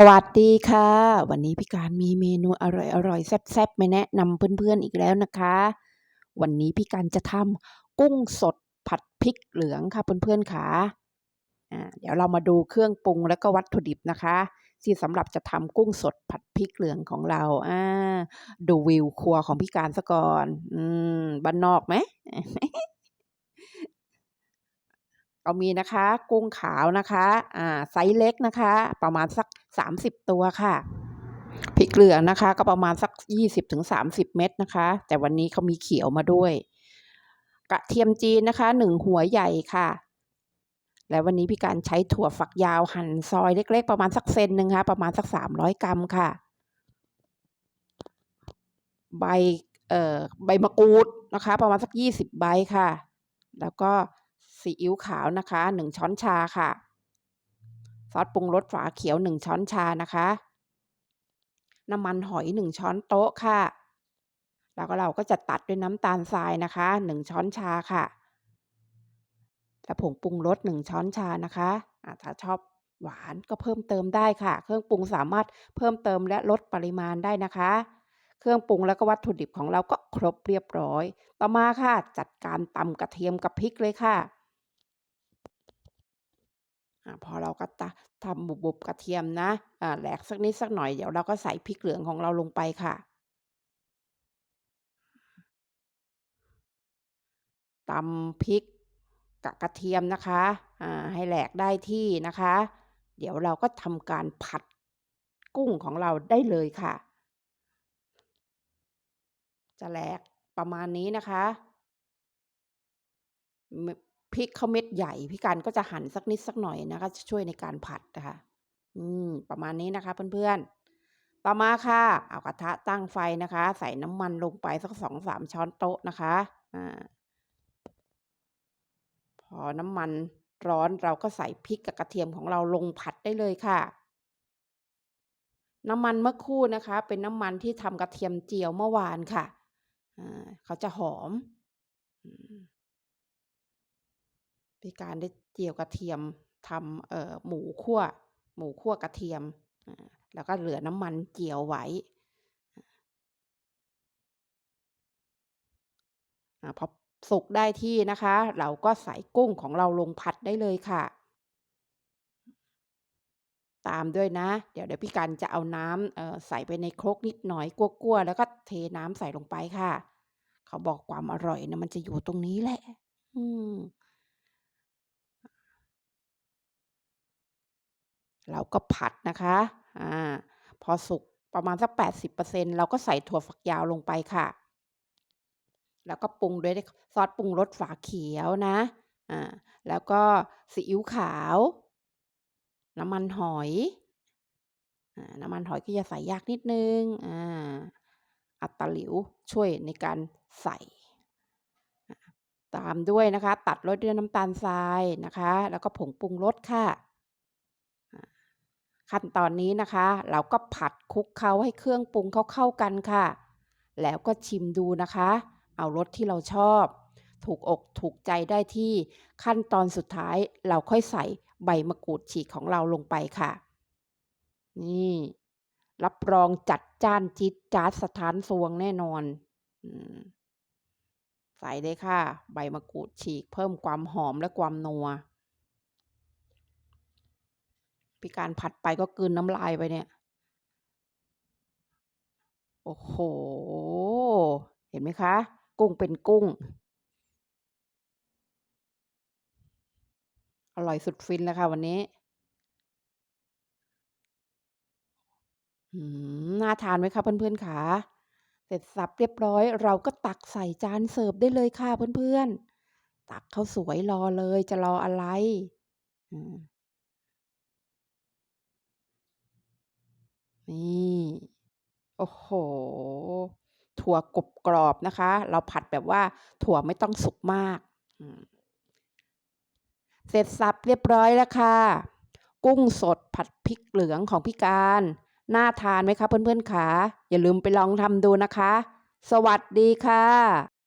สวัสดีค่ะ วันนี้พี่การมีเมนูอร่อยๆแซ่บๆมาแนะนำเพื่อนๆอีกแล้วนะคะ วันนี้พี่การจะทำกุ้งสดผัดพริกเหลืองค่ะเพื่อนๆค่ะเดี๋ยวเรามาดูเครื่องปรุงแล้วก็วัตถุดิบนะคะ ที่สำหรับจะทำกุ้งสดผัดพริกเหลืองของเราอ่าดูวิวครัวของพี่การซะก่อน อืมบ้านนอกไหม เรามีนะคะกุ้งขาวนะคะอ่าไซส์เล็กนะคะ ประมาณสัก 30 ตัวค่ะพริกเหลือนะคะ ก็ประมาณสัก 20-30 เม็ดนะคะ แต่วันนี้เขามีเขียวมาด้วย กระเทียมจีนนะคะ1หัวใหญ่ค่ะ และวันนี้พี่การใช้ถั่วฝักยาวหั่นซอยเล็ก ๆ ประมาณสักเซนหนึ่งค่ะประมาณสัก 300 กรัมค่ะ ใบเอ่อใบมะกรูดนะคะ ประมาณสัก 20 ใบค่ะ แล้วก็ ซีอิ๊วขาวนะคะ 1 ช้อนชาค่ะ ซอสปรุงรสฝาเขียว 1 ช้อนชานะคะ น้ำมันหอย 1 ช้อนโต๊ะค่ะ แล้วก็เราก็จะตัดด้วยน้ำตาลทรายนะคะ 1 ช้อนชาค่ะ และผงปรุงรส 1 ช้อนชานะคะอาถ้าชอบหวานก็เพิ่มเติมได้ค่ะ เครื่องปรุงสามารถเพิ่มเติมและลดปริมาณได้นะคะ เครื่องปรุงแล้วก็วัตถุดิบของเราก็ครบเรียบร้อย ต่อมาค่ะ จัดการตำกระเทียมกับพริกเลยค่ะ พอเราก็ตะทำบุบๆกระเทียมนะแหลกสักนิดสักหน่อยเดี๋ยวเราก็ใส่พริกเหลืองของเราลงไปค่ะตำพริกกับกระเทียมนะคะให้แหลกได้ที่นะคะ เดี๋ยวเราก็ทำการผัดกุ้งของเราได้เลยค่ะ จะแหลกประมาณนี้นะคะ ริกเขาเม็ดใหญ่พี่กันก็จะหั่นสักนิดสักหน่อยนะคะช่วยในการผัดนะคะ อืม ประมาณนี้นะคะเพื่อนๆ ต่อมาค่ะ เอากระทะตั้งไฟนะคะ ใส่น้ำมันลงไปสัก2-3ช้อนโต๊ะนะคะ อ่า พอน้ำมันร้อนเราก็ใส่พริกกับกระเทียมของเราลงผัดได้เลยค่ะน้ำมันเมื่อคู่นะคะ เป็นน้ำมันที่ทำกระเทียมเจียวเมื่อวานค่ะอ่าเขาจะหอม พี่การได้เจียวกระเทียมทำเอ่อหมูคั่ว หมูคั่วกระเทียม แล้วก็เหลือน้ำมันเจียวไว้พอสุกได้ที่นะคะ เราก็ใส่กุ้งของเราลงผัดได้เลยค่ะ ตามด้วยนะ เดี๋ยวเดี๋ยวพี่กันจะเอาน้ำใส่ไปในครกนิดหน่อยกั่วๆแล้วก็เทน้ำใส่ลงไปค่ะ เขาบอกความอร่อยนะมันจะอยู่ตรงนี้แหละ อืม เราก็ผัดนะคะอ่าพอสุกประมาณสัก 80%เราก็ใส่ถั่วฝักยาวลงไปค่ะ แล้วก็ปรุงด้วยซอสปรุงรสฝาเขียวนะอ่าแล้วก็ซีอิ๊วขาว น้ำมันหอยอ่าน้ำมันหอยก็จะใส่ยากนิดนึงอ่าอัตหลิวช่วยในการใส่ ตามด้วยนะคะ ตัดรสด้วยน้ำตาลทรายนะคะ แล้วก็ผงปรุงรสค่ะ ขั้นตอนนี้นะคะ เราก็ผัดคลุกเคล้าให้เครื่องปรุงเขาเข้ากันค่ะ แล้วก็ชิมดูนะคะ เอารสที่เราชอบ ถูกอกถูกใจได้ที่ขั้นตอนสุดท้ายเราค่อยใส่ใบมะกรูดฉีกของเราลงไปค่ะ นี่ รับรองจัดจ้านจี๊ดจ๊าดสถานสวงแน่นอนใส่เลยค่ะ ใบมะกรูดฉีกเพิ่มความหอมและความนัว พี่การผัดไปก็กลืนน้ำลายไปเนี่ย โอ้โฮเห็นไหมคะ กุ้งเป็นกุ้ง อร่อยสุดฟินเลยค่ะวันนี้น่าทานไหมคะเพื่อนๆขาเสร็จสับเรียบร้อย เราก็ตักใส่จานเสิร์ฟได้เลยค่ะเพื่อนๆ ตักข้าวสวยรอเลยจะรออะไร?อืม นี่ โอ้โฮถั่วกรบกรอบนะคะ เราผัดแบบว่าถั่วไม่ต้องสุกมากเสร็จสับเรียบร้อยแล้วค่ะ กุ้งสดผัดพริกเหลืองของพี่การ น่าทานไหมคะเพื่อนๆขาอย่าลืมไปลองทำดูนะคะ สวัสดีค่ะ